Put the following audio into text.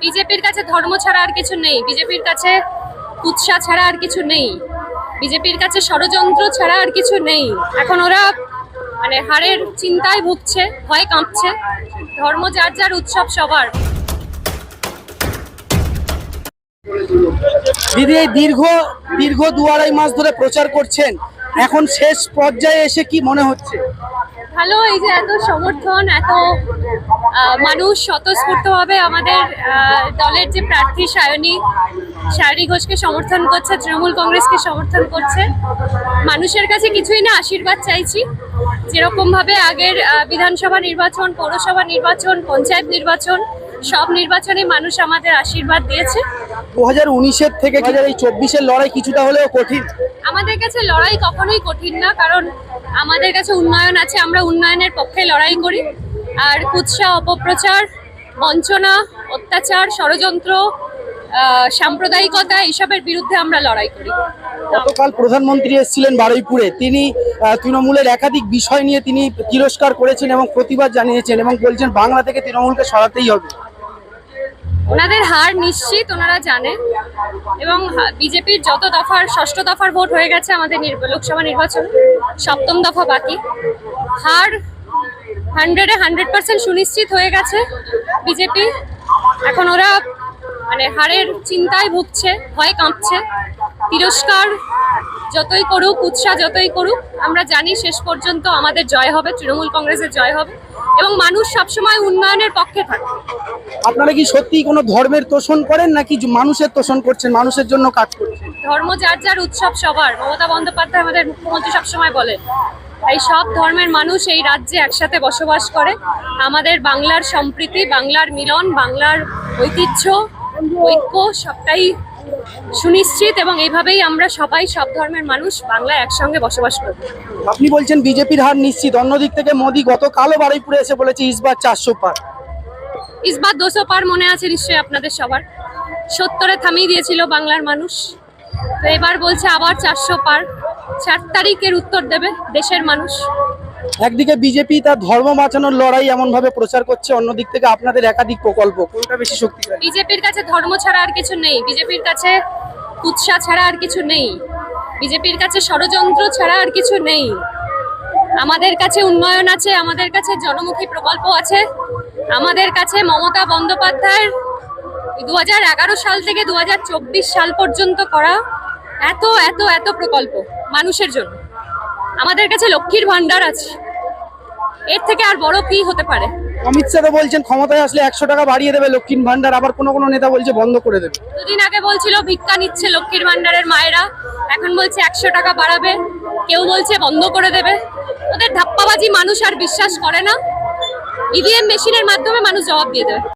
বিজেপির কাছে ধর্ম ছাড়া আর কিছু নেই। বিজেপির কাছে উৎসাহ ছাড়া আর কিছু নেই। বিজেপির কাছে ষড়যন্ত্র ছাড়া আর কিছু নেই। এখন ওরা মানে হারের চিন্তায় ভুগছে ভয় কাঁপছে। ধর্ম যার যার উৎসব সবার। দিদি এই দীর্ঘ দীর্ঘ দু আড়াই মাস ধরে প্রচার করছেন। এখন শেষ পর্যায়ে এসে কি মনে হচ্ছে? ভালো এই যে এত সমর্থন এত মানুষ স্বতঃস্ফূর্তভাবে আমাদের দলের যে প্রার্থী সায়নী সায়নী ঘোষকে সমর্থন করছে তৃণমূল কংগ্রেসকে সমর্থন করছে। মানুষের কাছে কিছুই না আশীর্বাদ চাইছি। যেরকমভাবে আগের বিধানসভা নির্বাচন পৌরসভা নির্বাচন পঞ্চায়েত নির্বাচন সব নির্বাচনে মানুষ আমাদের আশীর্বাদ দিয়েছে। দু হাজার উনিশের থেকে দু হাজার চব্বিশের লড়াই কিছুটা হলেও কঠিন? আমাদের কাছে লড়াই কখনোই কঠিন না কারণ আমাদের কাছে উন্নয়ন আছে আমরা উন্নয়নের পক্ষে লড়াই করি। আর কুৎসা অপপ্রচার বঞ্চনা অত্যাচার ষড়যন্ত্র সাম্প্রদায়িকতা এসবের বিরুদ্ধে আমরা লড়াই করি। গতকাল প্রধানমন্ত্রী এসেছিলেন বারুইপুরে। তিনি তৃণমূলের একাধিক বিষয় নিয়ে তিনি তিরস্কার করেছেন এবং প্রতিবাদ জানিয়েছেন এবং বলছেন বাংলা থেকে তৃণমূলকে সরাতেই হবে। ওনাদের হার নিশ্চিত ওনারা জানেন। এবং বিজেপির যত দফার ষষ্ঠ দফার ভোট হয়ে গেছে আমাদের লোকসভা নির্বাচন। সপ্তম দফা বাকি। হার হান্ড্রেডে হান্ড্রেড পার্সেন্ট সুনিশ্চিত হয়ে গেছে বিজেপি। এখন ওরা মানে হারের চিন্তায় ভুগছে ভয় কাঁপছে। তিরস্কার যতই করুক উৎসাহ যতই করুক আমরা জানি শেষ পর্যন্ত আমাদের জয় হবে তৃণমূল কংগ্রেসের জয় হবে এবং মানুষ সবসময় উন্নয়নের পক্ষে থাকে। আপনারা কি সত্যি কোনো ধর্মের তোষণ করেন নাকি মানুষের তোষণ করছেন মানুষের জন্য কাজ করছেন? ধর্ম যার যার উৎসব সবার। মমতা বন্দ্যোপাধ্যায় আমাদের মুখ্যমন্ত্রী সবসময় বলেন এই সব ধর্মের মানুষ এই রাজ্যে একসাথে বসবাস করে। আমাদের বাংলার সম্প্রীতি বাংলার মিলন বাংলার ঐতিহ্য ঐক্য সবটাই সুনিশ্চিত এবং এইভাবেই আমরা সবাই সব ধর্মের মানুষ বাংলায় একসঙ্গে বসবাস করি। আপনি বলছেন বিজেপির হার নিশ্চিত অন্যদিক থেকে মোদী গতকালও বারুইপুরে এসে বলেছে ইসবার চারশো পার। ইসবার দোষো পার মনে আছে নিশ্চয়ই আপনাদের সবার। সত্তরে থামিয়ে দিয়েছিল বাংলার মানুষ। তো এবার বলছে আবার চারশো পার। চার তারিখের উত্তর দেবে দেশের মানুষ। একদিকে বিজেপি তার ধর্ম বাঁচানোর লড়াই এমন ভাবে প্রচার করছে অন্যদিক থেকে আপনাদের একাধিক প্রকল্প। কোনটা বেশি শক্তিশালী? বিজেপির কাছে ধর্ম ছাড়া আর কিছু নেই। বিজেপির কাছে উৎসাহ ছাড়া আর কিছু নেই। বিজেপির কাছে ষড়যন্ত্র ছাড়া আর কিছু নেই। আমাদের কাছে উন্নয়ন আছে আমাদের কাছে জনমুখী প্রকল্প আছে। আমাদের কাছে মমতা বন্দ্যোপাধ্যায়ের দু হাজার এগারো সাল থেকে দু হাজার চব্বিশ সাল পর্যন্ত করা এত এত এত প্রকল্প মানুষের জন্য। আমাদের কাছে লক্ষ্মীর ভান্ডার আছে। এর থেকে আর বড় কি হতে পারে? অমিত শাহ তো বলছেন ক্ষমতায় আসলে একশো টাকা বাড়িয়ে দেবে লক্ষ্মীর ভান্ডার আবার কোনো কোনো নেতা বলছে বন্ধ করে দেবে। দুদিন আগে বলছিল ভিক্ষা নিচ্ছে লক্ষ্মীর ভান্ডারের মায়েরা। এখন বলছে একশো টাকা বাড়াবে। কেউ বলছে বন্ধ করে দেবে। ওদের ধাপ্পাবাজি মানুষ আর বিশ্বাস করে না। ইভিএম মেশিনের মাধ্যমে মানুষ জবাব দিয়ে দেবে।